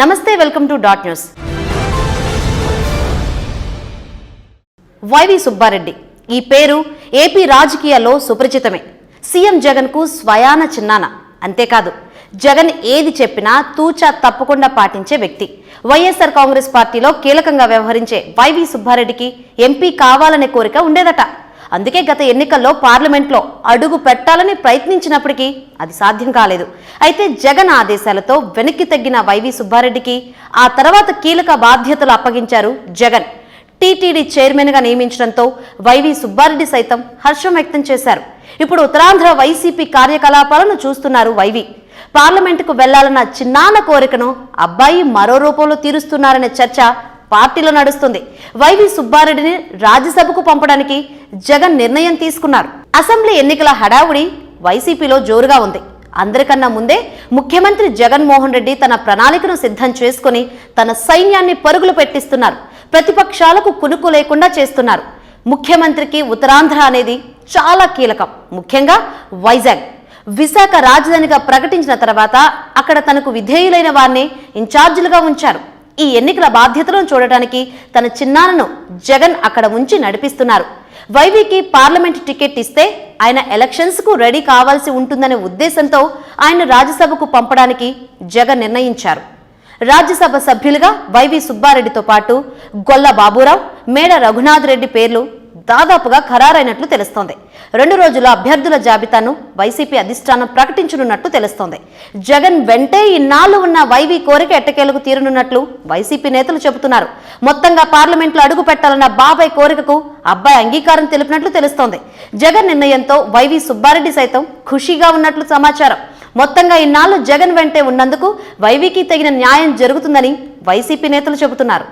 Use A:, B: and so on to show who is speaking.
A: నమస్తే welcome to dot news. YV Subba Reddy ఈ పేరు ఏపీ రాజకీయాల్లో సుపరిచితమే. సీఎం జగన్కు స్వయాన చిన్నాన. అంతేకాదు జగన్ ఏది చెప్పినా తూచా తప్పకుండా పాటించే వ్యక్తి. వైఎస్ఆర్ కాంగ్రెస్ పార్టీలో కీలకంగా వ్యవహరించే వైవి సుబ్బారెడ్డికి ఎంపీ కావాలనే కోరిక ఉండేదట. అందుకే గత ఎన్నికల్లో పార్లమెంట్లో అడుగు పెట్టాలని ప్రయత్నించినప్పటికీ అది సాధ్యం కాలేదు. అయితే జగన్ ఆదేశాలతో వెనక్కి తగ్గిన వైవి సుబ్బారెడ్డికి ఆ తర్వాత కీలక బాధ్యతలు అప్పగించారు జగన్. టీటీడీ చైర్మన్గా నియమించడంతో వైవి సుబ్బారెడ్డి సైతం హర్షం వ్యక్తం చేశారు. ఇప్పుడు ఉత్తరాంధ్ర వైసీపీ కార్యకలాపాలను చూస్తున్నారు వైవి. పార్లమెంటుకు వెళ్ళాలన్న చిన్నాన్న కోరికను అబ్బాయి మరో రూపంలో తీరుస్తున్నారనే చర్చ పార్టీలో నడుస్తుంది. వైవి సుబ్బారెడ్డిని రాజ్యసభకు పంపడానికి జగన్ నిర్ణయం తీసుకున్నారు. అసెంబ్లీ ఎన్నికల హడావుడి వైసీపీలో జోరుగా ఉంది. అందరికన్నా ముందే ముఖ్యమంత్రి జగన్మోహన్ రెడ్డి తన ప్రణాళికను సిద్ధం చేసుకుని తన సైన్యాన్ని పరుగులు పెట్టిస్తున్నారు. ప్రతిపక్షాలకు కునుకు లేకుండా చేస్తున్నారు. ముఖ్యమంత్రికి ఉత్తరాంధ్ర అనేది చాలా కీలకం. ముఖ్యంగా వైజాగ్. విశాఖ రాజధానిగా ప్రకటించిన తర్వాత అక్కడ తనకు విధేయులైన వారిని ఇన్ఛార్జీలుగా ఉంచారు. ఈ ఎన్నికల బాధ్యతలను చూడటానికి తన చిన్నాన్నను జగన్ అక్కడ ఉంచి నడిపిస్తున్నారు. వైవికి పార్లమెంట్ టికెట్ ఇస్తే ఆయన ఎలక్షన్స్కు రెడీ కావాల్సి ఉంటుందనే ఉద్దేశంతో ఆయన రాజ్యసభకు పంపడానికి జగన్ నిర్ణయించారు. రాజ్యసభ సభ్యులుగా వైవి సుబ్బారెడ్డితో పాటు గొల్ల బాబురావు మేడ రఘునాథ్ రెడ్డి పేర్లు దాదాపుగా ఖరారైనట్లు తెలుస్తోంది. రెండు రోజుల అభ్యర్థుల జాబితాను వైసీపీ అధిష్టానం ప్రకటించనున్నట్టు తెలుస్తోంది. జగన్ వెంటే ఇన్నాళ్ళు ఉన్న వైవి కోరిక ఎట్టకేలకు తీరనున్నట్లు వైసీపీ నేతలు చెబుతున్నారు. మొత్తంగా పార్లమెంట్లో అడుగు పెట్టాలన్న బాబాయ్ కోరికకు అబ్బాయి అంగీకారం తెలిపినట్లు తెలుస్తోంది. జగన్ నిర్ణయంతో వైవి సుబ్బారెడ్డి సైతం ఖుషీగా ఉన్నట్లు సమాచారం. మొత్తంగా ఇన్నాళ్ళు జగన్ వెంటే ఉన్నందుకు వైవికి తగిన న్యాయం జరుగుతుందని వైసీపీ నేతలు చెబుతున్నారు.